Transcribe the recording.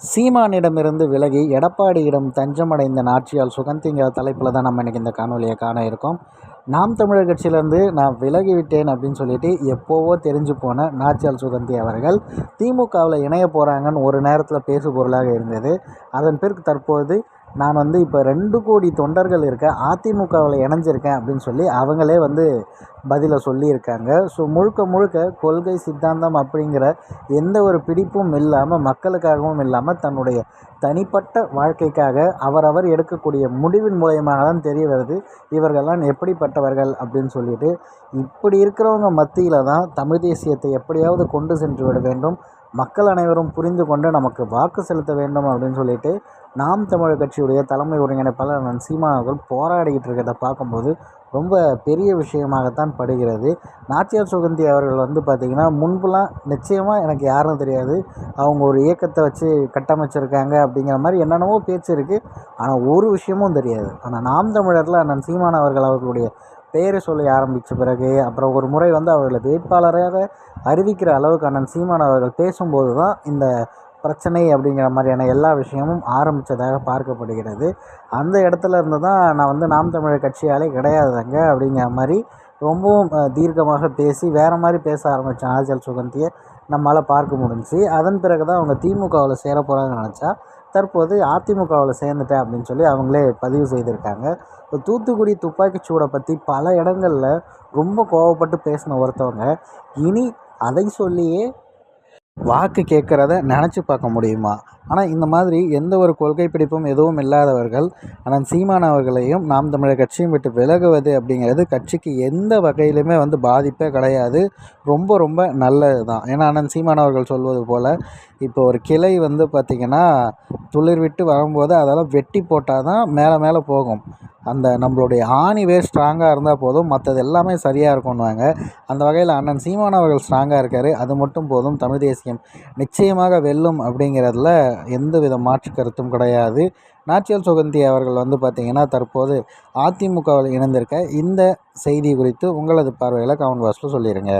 சீமானிடமிருந்து விலகி எடப்பாடியிடம் தஞ்சமடைந்த நாச்சியால் சுகந்திங்கிற தலைப்பில் தான் நம்ம இன்றைக்கி இந்த காணொலியை காண இருக்கோம். நாம் தமிழர் கட்சியிலேருந்து நான் விலகி விட்டேன் அப்படின்னு சொல்லிட்டு எப்போவோ தெரிஞ்சு போன நாச்சியால் சுகந்தி அவர்கள் திமுகவில் இணைய போகிறாங்கன்னு ஒரு நேரத்தில் பேசு பொருளாக இருந்தது. அதன் பிறகு தற்போது நான் வந்து இப்போ ரெண்டு கோடி தொண்டர்கள் இருக்க அதிமுகவில் இணைஞ்சிருக்கேன் அப்படின்னு சொல்லி அவங்களே வந்து பதிலை சொல்லியிருக்காங்க. ஸோ முழுக்க முழுக்க கொள்கை சித்தாந்தம் அப்படிங்கிற எந்த ஒரு பிடிப்பும் இல்லாமல் மக்களுக்காகவும் இல்லாமல் தன்னுடைய தனிப்பட்ட வாழ்க்கைக்காக அவரவர் எடுக்கக்கூடிய முடிவின் மூலயமாக தான் தெரிய வருது இவர்கள்லாம் எப்படிப்பட்டவர்கள் அப்படின்னு சொல்லிட்டு. இப்படி இருக்கிறவங்க மத்தியில் தான் தமிழ் தேசியத்தை எப்படியாவது கொண்டு சென்று விட வேண்டும். மக்கள் அனைவரும் புரிந்து கொண்டு நமக்கு வாக்கு செலுத்த வேண்டும் அப்படின்னு சொல்லிட்டு நாம் தமிழர் கட்சியுடைய தலைமை ஒருங்கிணைப்பாளர் அண்ணன் சீமான் அவர்கள் போராடிக்கிட்டு இருக்கிறத பார்க்கும்போது ரொம்ப பெரிய விஷயமாகத்தான் படுகிறது. நாச்சியார் சுகந்தி அவர்கள் வந்து பார்த்திங்கன்னா முன்புலாம் நிச்சயமாக எனக்கு யாரும் தெரியாது. அவங்க ஒரு இயக்கத்தை வச்சு கட்டமைச்சிருக்காங்க அப்படிங்கிற மாதிரி என்னென்னவோ பேச்சு இருக்குது ஆனால் ஒரு விஷயமும் தெரியாது. ஆனால் நாம் தமிழரில் அண்ணன் சீமான் அவர்கள் அவர்களுடைய பெயரை சொல்லி ஆரம்பித்த பிறகு அப்புறம் ஒரு முறை வந்து அவர்களை வேட்பாளராக அறிவிக்கிற அளவுக்கு அண்ணன் சீமான் அவர்கள் பேசும்போது தான் இந்த பிரச்சனை அப்படிங்கிற மாதிரியான எல்லா விஷயமும் ஆரம்பித்ததாக பார்க்கப்படுகிறது. அந்த இடத்துல இருந்து தான் நான் வந்து நாம் தமிழர் கட்சியாலே கிடையாதுங்க அப்படிங்கிற மாதிரி ரொம்பவும் தீர்க்கமாக பேசி வேறு மாதிரி பேச ஆரம்பித்தேன் ஆஜல் சுகந்தியை நம்மளால் பார்க்க முடிஞ்சு அதன் பிறகு தான் அவங்க திமுகவில் சேர போகிறாங்கன்னு நினச்சா தற்போது அதிமுகவில் சேர்ந்துட்டேன் அப்படின்னு சொல்லி அவங்களே பதிவு செய்திருக்காங்க. இப்போ தூத்துக்குடி துப்பாக்கி சூடை பற்றி பல இடங்களில் ரொம்ப கோவப்பட்டு பேசின ஒருத்தவங்க இனி அதை சொல்லியே வாக்கு கேட்குறத நினச்சி பார்க்க முடியுமா? ஆனால் இந்த மாதிரி எந்த ஒரு கொள்கை பிடிப்பும் எதுவும் இல்லாதவர்கள் ஆனால் சீமான் அவர்களையும் நாம் தமிழர் கட்சியும் விட்டு விலகுவது அப்படிங்கிறது கட்சிக்கு எந்த வகையிலுமே வந்து பாதிப்பே கிடையாது. ரொம்ப ரொம்ப நல்லது தான் ஏன்னா அண்ணன் சீமான் அவர்கள் சொல்வது போல் இப்போ ஒரு கிளை வந்து பார்த்திங்கன்னா துளிர் விட்டு வரும்போது அதெல்லாம் வெட்டி போட்டால் தான் மேலே மேலே போகும். அந்த நம்மளுடைய ஆணி வேர் ஸ்ட்ராங்காக இருந்தால் போதும். மற்றது எல்லாமே சரியாக இருக்கும்னுவாங்க. அந்த வகையில் அண்ணன் சீமான் அவர்கள் ஸ்ட்ராங்காக இருக்கார். அது மட்டும் போதும். தமிழ் தேசியம் நிச்சயமாக வெல்லும் அப்படிங்கிறதுல எந்த வித மாற்று கருத்தும் கிடையாது. நாச்சியல் சுகந்தி அவர்கள் வந்து பார்த்திங்கன்னா தற்போது அதிமுகவில் இணைந்திருக்க இந்த செய்தி குறித்து உங்களது பார்வையில் கமெண்ட் பாக்ஸில் சொல்லிடுங்க